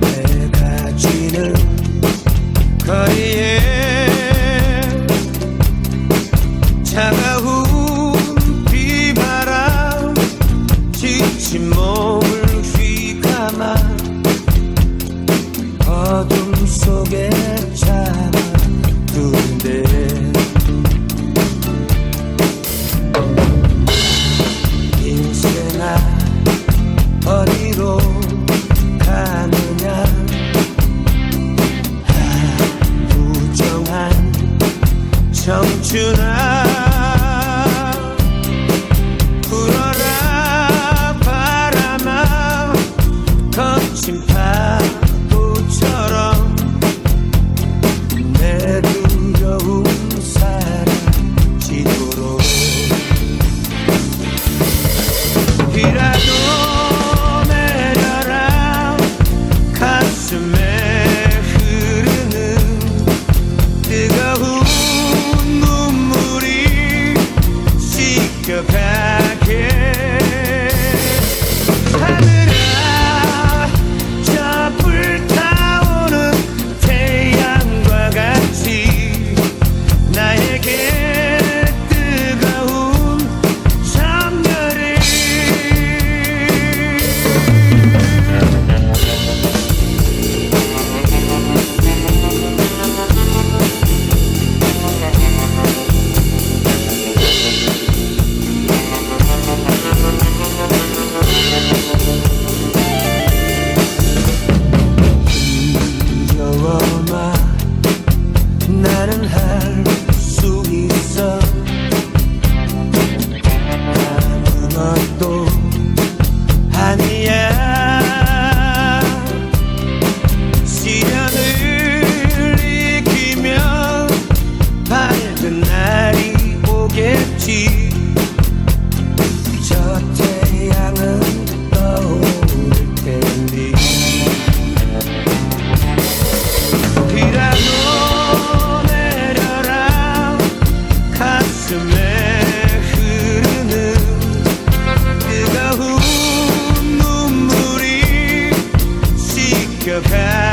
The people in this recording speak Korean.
내가 지는 거리에 차가운 비바람 지친 몸을 휘감아 어둠 속에 청춘아 불어라 바람아 거친 파 은 날이 오겠지? 저 태양은 떠오를 텐데. 비라도 내려라. 가슴에 흐르는 뜨거운 눈물이 씻겨가게